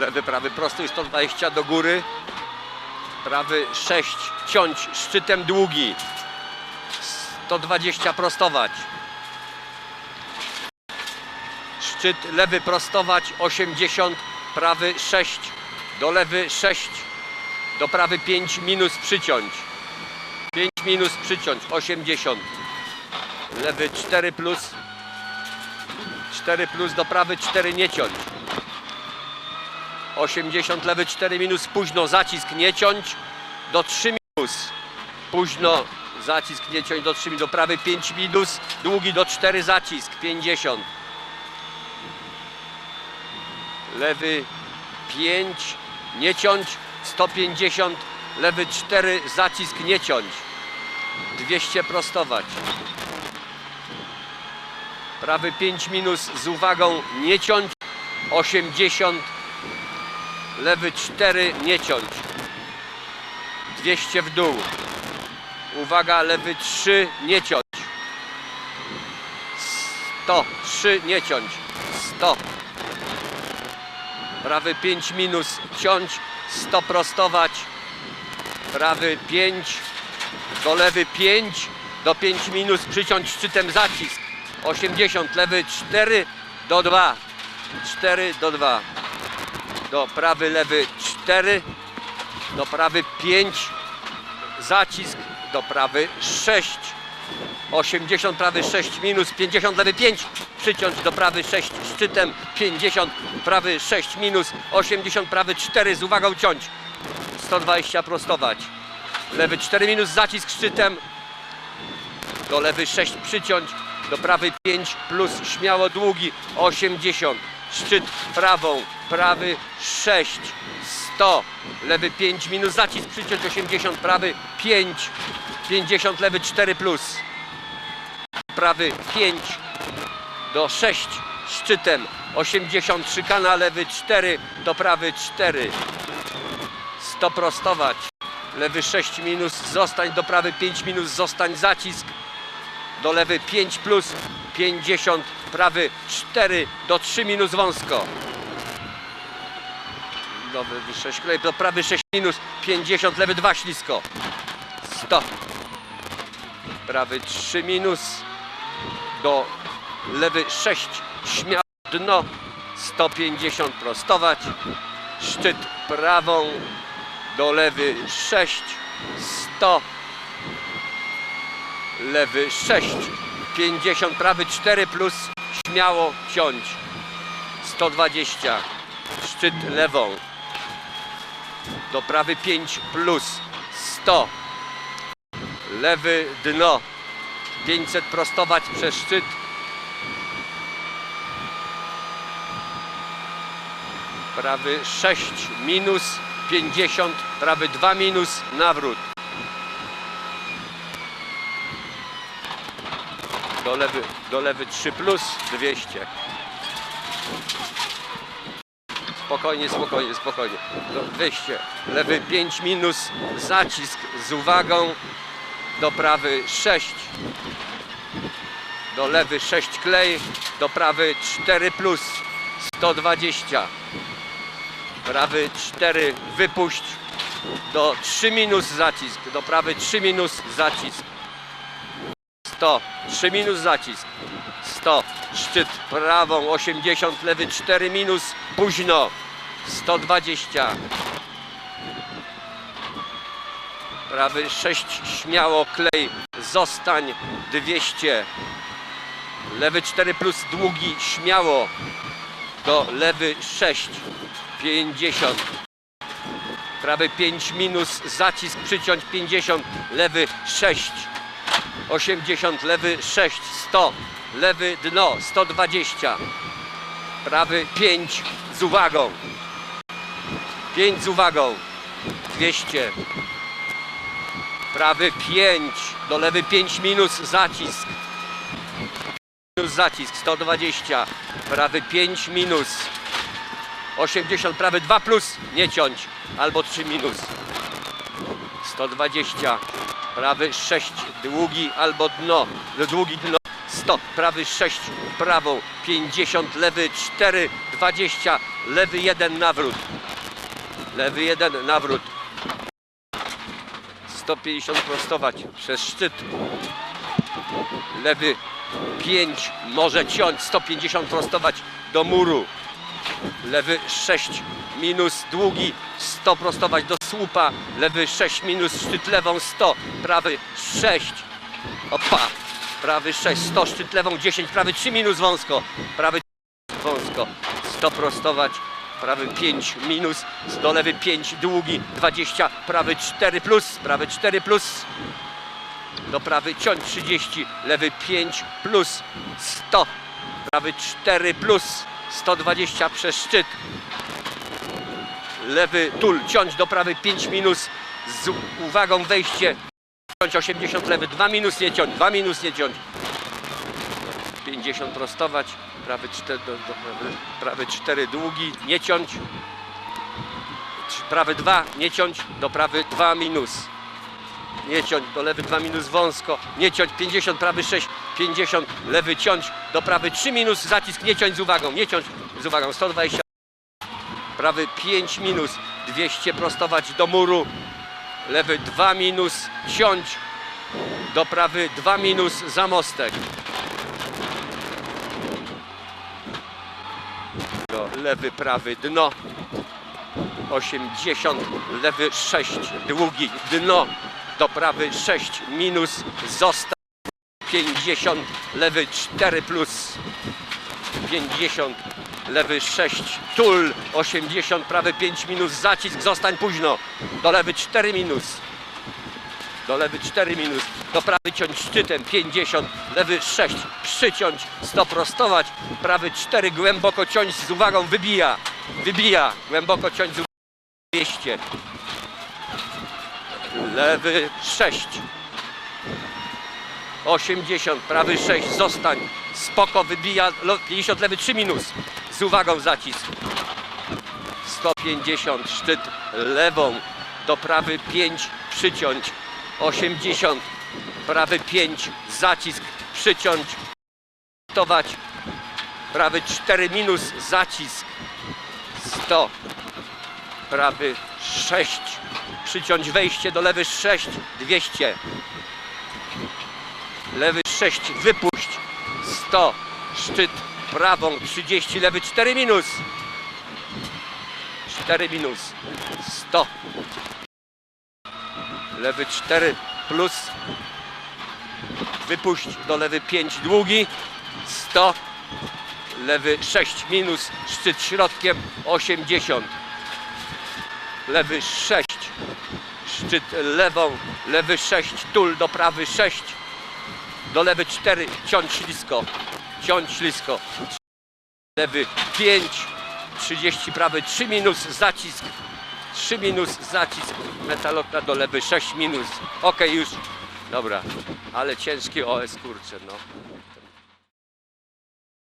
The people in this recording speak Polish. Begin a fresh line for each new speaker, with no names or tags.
Lewy, prawy, prosty 120 do góry. Prawy 6, ciąć szczytem długi. 120 prostować. Szczyt lewy prostować 80, prawy 6, do lewy 6, do prawy 5 minus przyciąć. 5 minus przyciąć 80. Lewy 4 plus 4 plus do prawy 4 nie ciąć. 80 lewy 4 minus późno zacisk nie ciąć do 3 minus. Późno zacisk nie ciąć do 3 minus do prawy 5 minus długi do 4 zacisk 50. Lewy 5 nie ciąć 150 lewy 4 zacisk nie ciąć. 200 prostować. Prawy 5 minus z uwagą nie ciąć. 80. Lewy 4 nie ciąć. 200 w dół. Uwaga, lewy 3 nie ciąć. 100. 3 nie ciąć. 100. Prawy 5 minus ciąć. 100 prostować. Prawy 5 do lewy 5, do 5 minus przyciąć szczytem zacisk. 80, lewy 4 do 2, 4 do 2. Do prawy, lewy 4, do prawy 5, zacisk, do prawy 6. 80, prawy 6 minus, 50, lewy 5, przyciąć do prawy 6 szczytem, 50, prawy 6 minus, 80, prawy 4 z uwagą ciąć. 120 prostować. Lewy 4 minus zacisk szczytem. Do lewy 6 przyciąć. Do prawy 5 plus śmiało długi 80. Szczyt prawą. Prawy 6. 100. Lewy 5 minus zacisk przyciąć 80. Prawy 5. 50. Lewy 4 plus. Prawy 5 do 6 szczytem 80 szykana lewy 4 do prawy 4 100 prostować lewy 6 minus zostań do prawy 5 minus zostań zacisk do lewy 5 plus 50 prawy 4 do 3 minus wąsko. Lewy 6 kolej do prawy 6 minus 50 lewy 2 ślisko. 100 prawy 3 minus do lewy 6 śmiało dno 150 prostować. Szczyt prawą do lewy 6 100 lewy 6 50 prawy 4 plus śmiało ciąć 120 szczyt lewą. Do prawy 5 plus 100 lewy dno. 500 prostować przez szczyt. Prawy 6 minus 50, prawy 2 minus, nawrót. Do lewy, do lewy 3 plus, 200. Spokojnie, spokojnie, spokojnie. Do 200. Lewy 5 minus, zacisk z uwagą. Do prawy 6. Do lewy 6 klej. Do prawy 4 plus, 120 prawy 4 wypuść do 3 minus zacisk do prawy 3 minus zacisk 100 3 minus zacisk. 100 szczyt prawą 80 lewy 4 minus. Późno. 120 prawy 6 śmiało klej. Zostań 200 lewy 4 plus długi śmiało. Do lewy 6 50 prawy 5 minus zacisk przyciąć 50 lewy 6 80 lewy 6 100 lewy dno 120 prawy 5 z uwagą. 5 z uwagą. 200 prawy 5 do lewy 5 minus zacisk. Minus zacisk 120 prawy 5 minus. 80 prawy 2 plus. Nie ciąć. Albo 3 minus. 120 prawy 6 długi albo dno długi dno 100, prawy 6, prawą 50, lewy 4, 20, lewy 1 nawrót. Lewy 1 nawrót. 150 prostować przez szczyt. Lewy 5 może ciąć, 150 prostować do muru. Lewy 6 minus długi, 100 prostować do słupa. Lewy 6 minus szczyt lewą 100, prawy 6. Opa, prawy 6, 100 szczyt lewą 10, prawy 3 minus wąsko, prawy wąsko, 100 prostować, prawy 5 minus, do lewy 5 długi, 20, prawy 4 plus, prawy 4 plus, do prawy ciąć 30, lewy 5 plus, 100, prawy 4 plus, 120 przez szczyt, lewy tul, ciąć do prawy 5 minus, z uwagą wejście, ciąć 80, lewy 2 minus, nie ciąć, 2 minus, nie ciąć, 50 prostować, prawy 4, do, do, prawy, prawy 4 długi, nie ciąć, prawy 2, nie ciąć, do prawy 2 minus, nie ciąć, do lewy 2 minus wąsko, nie ciąć, 50, prawy 6, 50, lewy ciąć, do prawy 3 minus, zacisk, nie ciąć z uwagą, nie ciąć z uwagą, 120, prawy 5 minus, 200 prostować do muru, lewy 2 minus, ciąć, do prawy 2 minus, za mostek. Lewy, prawy, dno. 80, lewy 6, długi, dno. Do prawy 6, minus, został. 50, lewy 4 plus. 50, lewy 6, tul. 80, prawy 5 minus, zacisk, zostań późno. Do lewy 4 minus. Do lewy 4 minus, do prawy ciąć szczytem 50, lewy 6, przyciąć, 100 prostować, prawy 4 głęboko ciąć z uwagą, wybija, wybija, głęboko ciąć z uwagą 200, lewy 6, 80, prawy 6, zostań, spoko, wybija, lo- 50, lewy 3 minus, z uwagą zacisk, 150, szczyt lewą, do prawy 5, przyciąć, 80, prawy 5, zacisk, przyciąć, tować, prawy 4 minus, zacisk, 100, prawy 6, przyciąć wejście do lewy 6, 200, lewy 6, wypuść, 100, szczyt prawą 30, lewy 4 minus, 4 minus, 100, lewy 4 plus, wypuść do lewy 5 długi, 100, lewy 6 minus, szczyt środkiem 80, lewy 6, szczyt lewą, lewy 6, tul do prawy 6, do lewy 4, ciąć ślisko, ciąć ślisko, lewy 5, 30 prawy 3 minus, zacisk, 3 minus, zacisk, metalokna do lewy 6 minus, ok już, dobra, ale ciężki OS kurczę no.